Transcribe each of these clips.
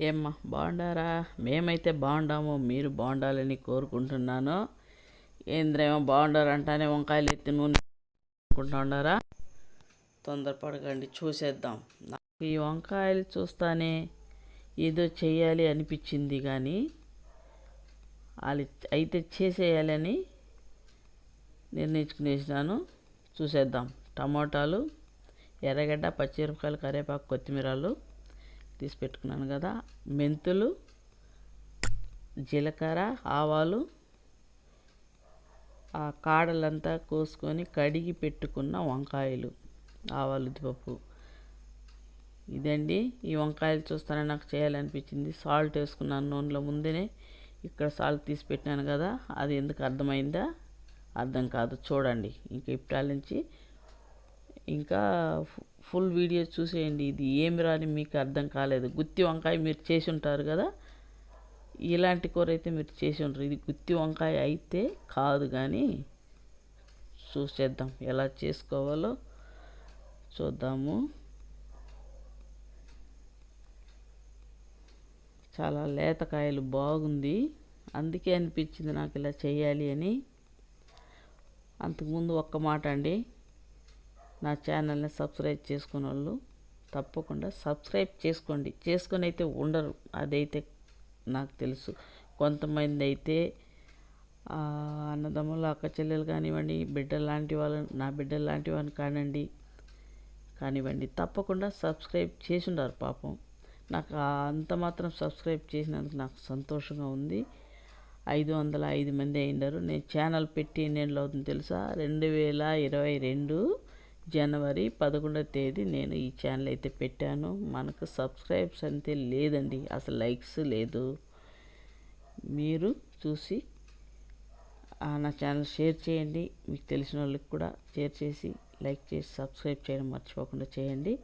ఏమ్మా బాగుండారా? మేమైతే బాగుండాము మీరు బాగుండాలని కోరుకుంటున్నాను. ఏంద్రేమో బాగుండారు అంటానే వంకాయలు ఎత్తి నూనె అనుకుంటా ఉండారా? తొందరపడకండి చూసేద్దాం. నాకు ఈ వంకాయలు చూస్తానే ఏదో చేయాలి అనిపించింది కానీ వాళ్ళు అయితే చేసేయాలని నిర్ణయించుకునేసినాను. చూసేద్దాం. టమోటాలు ఎర్రగడ్డ పచ్చిమిరపకాయలు కరివేపాకు కొత్తిమీరలు తీసి పెట్టుకున్నాను కదా. మెంతులు జీలకర్ర ఆవాలు ఆ కాడలంతా కోసుకొని కడిగి పెట్టుకున్న వంకాయలు ఆవాలు ఉద్దిపప్పు. ఇదండి. ఈ వంకాయలు చూస్తానే నాకు చేయాలనిపించింది. సాల్ట్ వేసుకున్నాను నూనెలో ముందే ఇక్కడ సాల్ట్ తీసి పెట్టినాను కదా. అది ఎందుకు అర్థమైందా? అర్థం కాదు. చూడండి. ఇంక ఇప్పటి నుంచి ఇంకా ఫుల్ వీడియో చూసేయండి. ఇది ఏమి రాని మీకు అర్థం కాలేదు. గుత్తి వంకాయ మీరు చేసి ఉంటారు కదా? ఇలాంటి కూర అయితే మీరు చేసి ఉంటారు ఇది గుత్తి వంకాయ అయితే కాదు కానీ చూసేద్దాం. ఎలా చేసుకోవాలో చూద్దాము. చాలా లేతకాయలు బాగుంది. అందుకే అనిపించింది నాకు ఇలా చేయాలి అని. అంతకుముందు ఒక్క మాట అండి. నా ఛానల్ని సబ్స్క్రైబ్ చేసుకున్న వాళ్ళు తప్పకుండా సబ్స్క్రైబ్ చేసుకోండి. చేసుకొని అయితే ఉండరు. అదైతే నాకు తెలుసు. కొంతమంది అయితే అన్నదమ్ములు అక్క చెల్లెలు కానివ్వండి బిడ్డలు లాంటి వాళ్ళు నా బిడ్డలు లాంటి వాళ్ళని కానివ్వండి కానివ్వండి తప్పకుండా సబ్స్క్రైబ్ చేసి ఉండారు పాపం. నాకు అంత మాత్రం సబ్స్క్రైబ్ చేసినందుకు నాకు సంతోషంగా ఉంది. ఐదు వందల ఐదు మంది అయిండారు నేను ఛానల్ పెట్టి ఎన్నేళ్ళు అవుతుంది తెలుసా? రెండు వేల ఇరవై రెండు జనవరి పదకొండవ తేదీ నేను ఈ ఛానల్ అయితే పెట్టాను. మనకు సబ్స్క్రైబ్స్ అంతే లేదండి. అసలు లైక్స్ లేదు. మీరు చూసి నా ఛానల్ షేర్ చేయండి. మీకు తెలిసిన వాళ్ళకి కూడా షేర్ చేసి లైక్ చేసి సబ్స్క్రైబ్ చేయడం మర్చిపోకుండా చేయండి.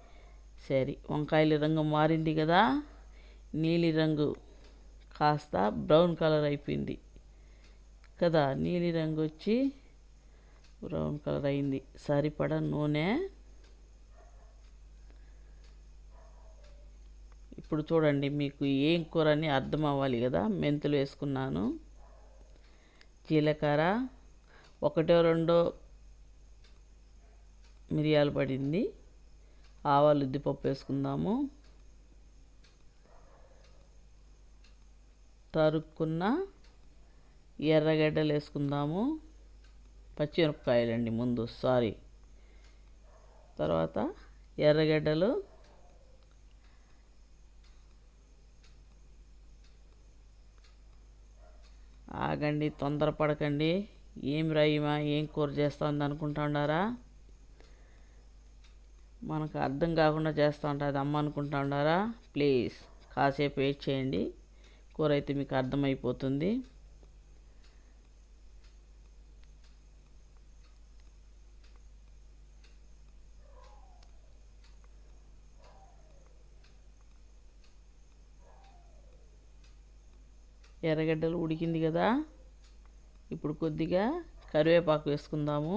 సరే వంకాయల రంగు మారింది కదా. నీలి రంగు కాస్త బ్రౌన్ కలర్ అయిపోయింది కదా. నీలి రంగు వచ్చి బ్రౌన్ కలర్ అయింది. సరిపడ నూనె. ఇప్పుడు చూడండి మీకు ఏం కూర అని అర్థం అవ్వాలి కదా. మెంతులు వేసుకున్నాను. జీలకర్ర. ఒకటో రెండో మిరియాలు పడింది. ఆవాలు ఉద్దిపప్పు వేసుకుందాము. తరుక్కున్న ఎర్రగడ్డలు వేసుకుందాము. పచ్చిమిరపకాయలండి ముందు సారీ. తర్వాత ఎర్రగడ్డలు ఆగండి తొందరపడకండి. ఏం రాయిమా ఏం కూర చేస్తుంది అనుకుంటా ఉండారా మనకు అర్థం కాకుండా చేస్తూ ఉంటుంది అమ్మ అనుకుంటా ఉండారా ప్లీజ్ కాసేపు వెయిట్ చేయండి. కూర అయితే మీకు అర్థమైపోతుంది. ఎర్రగడ్డలు ఉడికింది కదా. ఇప్పుడు కొద్దిగా కరివేపాకు వేసుకుందాము.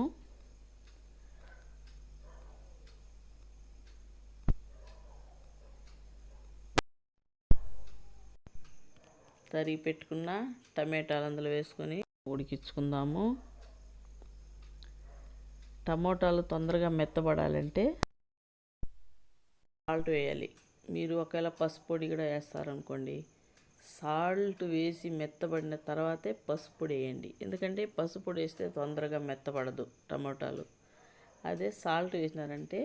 తరిగి పెట్టుకున్న టమాటాలు అందులో వేసుకొని ఉడికించుకుందాము. టమోటాలు తొందరగా మెత్తబడాలంటే సాల్ట్ వేయాలి. మీరు ఒకవేళ పసుపొడి కూడా వేస్తారనుకోండి సాల్ట్ వేసి మెత్తబడిన తర్వాతే పసుపు పొడి వేయండి. ఎందుకంటే పసుపు వేస్తే తొందరగా మెత్తబడదు టమోటాలు. అదే సాల్ట్ వేసినారంటే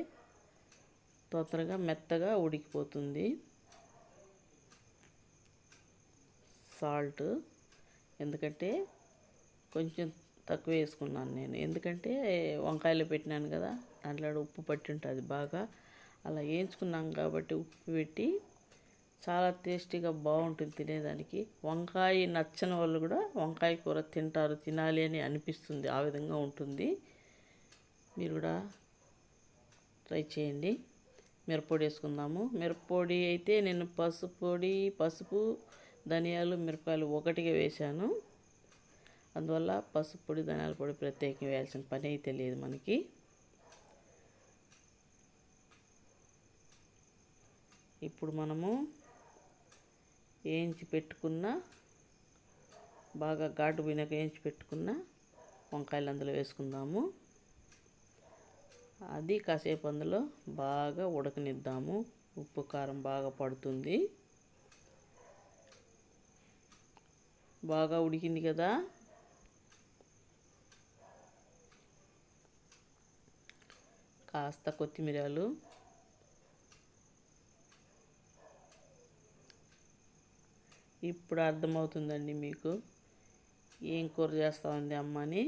తొందరగా మెత్తగా ఉడికిపోతుంది. సాల్ట్ ఎందుకంటే కొంచెం తక్కువ వేసుకున్నాను నేను. ఎందుకంటే వంకాయలు పెట్టినాను కదా దాంట్లో ఉప్పు పట్టి ఉంటుంది బాగా. అలా వేయించుకున్నాం కాబట్టి ఉప్పు పెట్టి చాలా టేస్టీగా బాగుంటుంది తినేదానికి. వంకాయ నచ్చని వాళ్ళు కూడా వంకాయ కూర తింటారు తినాలి అని అనిపిస్తుంది ఆ విధంగా ఉంటుంది. మీరు కూడా ట్రై చేయండి. మిరప్పొడి వేసుకుందాము. మిరప్పొడి అయితే నేను పసుపు పొడి పసుపు ధనియాలు మిరపకాయలు ఒకటిగా వేశాను. అందువల్ల పసుపు పొడి ధనియాల పొడి ప్రత్యేకంగా వేయాల్సిన పని అయితే లేదు మనకి. ఇప్పుడు మనము వేయించి పెట్టుకున్న బాగా ఘాటు పోయినాక వేయించి పెట్టుకున్న వంకాయలు అందులో వేసుకుందాము. అది కాసేపు అందులో బాగా ఉడకనిద్దాము. ఉప్పు కారం బాగా పడుతుంది. బాగా ఉడికింది కదా. కాస్త కొత్తిమీరాలు ఇప్పుడు అర్థమవుతుందండి మీకు. ఏం కూర చేస్తామండి అమ్మ అని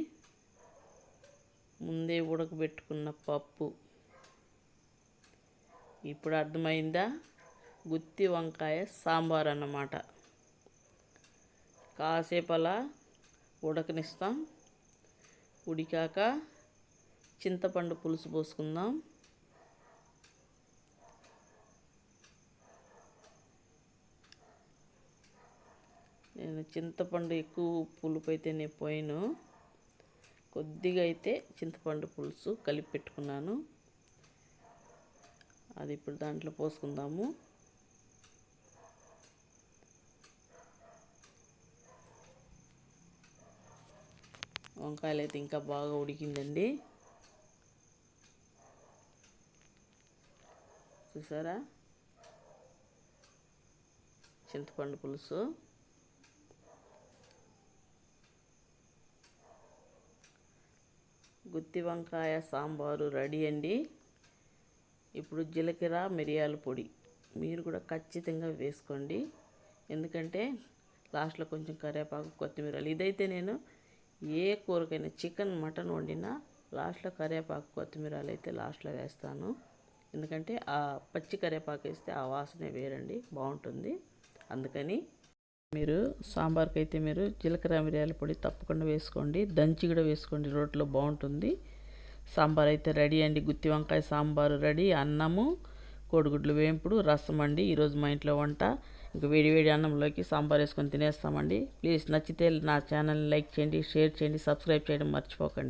ముందే ఉడకబెట్టుకున్న పప్పు. ఇప్పుడు అర్థమైందా? గుత్తి వంకాయ సాంబార్ అన్నమాట. కాసేపు అలా ఉడకనిస్తాం. ఉడికాక చింతపండు పులుసు పోసుకుందాం. నేను చింతపండు ఎక్కువ పులుపు అయితే నేను పోయాను. కొద్దిగా అయితే చింతపండు పులుసు కలిపి పెట్టుకున్నాను. అది ఇప్పుడు దాంట్లో పోసుకుందాము. వంకాయలు అయితే ఇంకా బాగా ఉడికిందండి. చూసారా? చింతపండు పులుసు. గుత్తి వంకాయ సాంబారు రెడీ అండి. ఇప్పుడు జీలకర్ర మిరియాల పొడి. మీరు కూడా ఖచ్చితంగా వేసుకోండి. ఎందుకంటే లాస్ట్లో కొంచెం కరివేపాకు కొత్తిమీర ఇదైతే నేను ఏ కూరకైనా చికెన్ మటన్ వండినా లాస్ట్లో కరివేపాకు కొత్తిమీరలు అయితే లాస్ట్లో వేస్తాను. ఎందుకంటే ఆ పచ్చి కరివేపాకు వేస్తే ఆ వాసనే వేరండి. బాగుంటుంది. అందుకని మీరు సాంబార్కి అయితే మీరు జీలకర్ర మిరియాల పొడి తప్పకుండా వేసుకోండి. దంచి కూడా వేసుకోండి రోట్లో బాగుంటుంది. సాంబార్ అయితే రెడీ అండి. గుత్తి వంకాయ సాంబారు రెడీ. అన్నము కోడిగుడ్లు వేంపుడు రసం అండి. ఈరోజు మా ఇంట్లో వంట. ఇంకా వేడి వేడి అన్నంలోకి సాంబార్ వేసుకొని తినేస్తామండి. ప్లీజ్ నచ్చితే నా ఛానల్ని లైక్ చేయండి షేర్ చేయండి సబ్స్క్రైబ్ చేయడం మర్చిపోకండి.